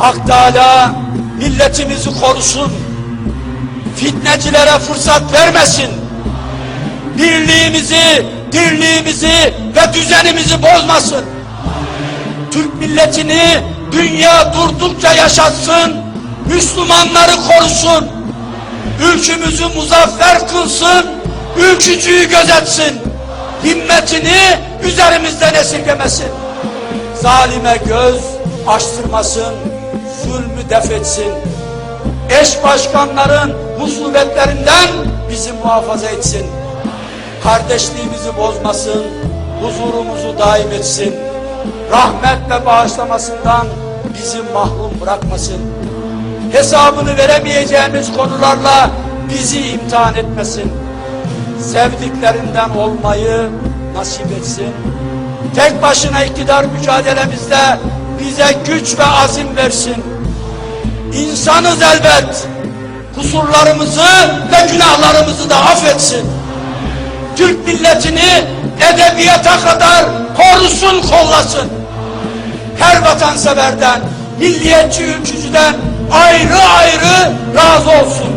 Hak Teala milletimizi korusun. Fitnecilere fırsat vermesin. Birliğimizi, dirliğimizi ve düzenimizi bozmasın. Türk milletini dünya durdukça yaşatsın. Müslümanları korusun. Ülkümüzü muzaffer kılsın. Ülkücüyü gözetsin. Himmetini üzerimizden esirgemesin. Zalime göz açtırmasın. Zulmü def etsin. Eş başkanların musibetlerinden bizi muhafaza etsin. Kardeşliğimizi bozmasın. Huzurumuzu daim etsin. Rahmet ve bağışlamasından bizi mahrum bırakmasın. Hesabını veremeyeceğimiz konularla bizi imtihan etmesin. Sevdiklerinden olmayı nasip etsin. Tek başına iktidar mücadelemizde bize güç ve azim versin. İnsanız elbet. Kusurlarımızı ve günahlarımızı da affetsin. Türk milletini edebiyata kadar korusun kollasın. Her vatanseverden, milliyetçi ülkücüden ayrı ayrı razı olsun.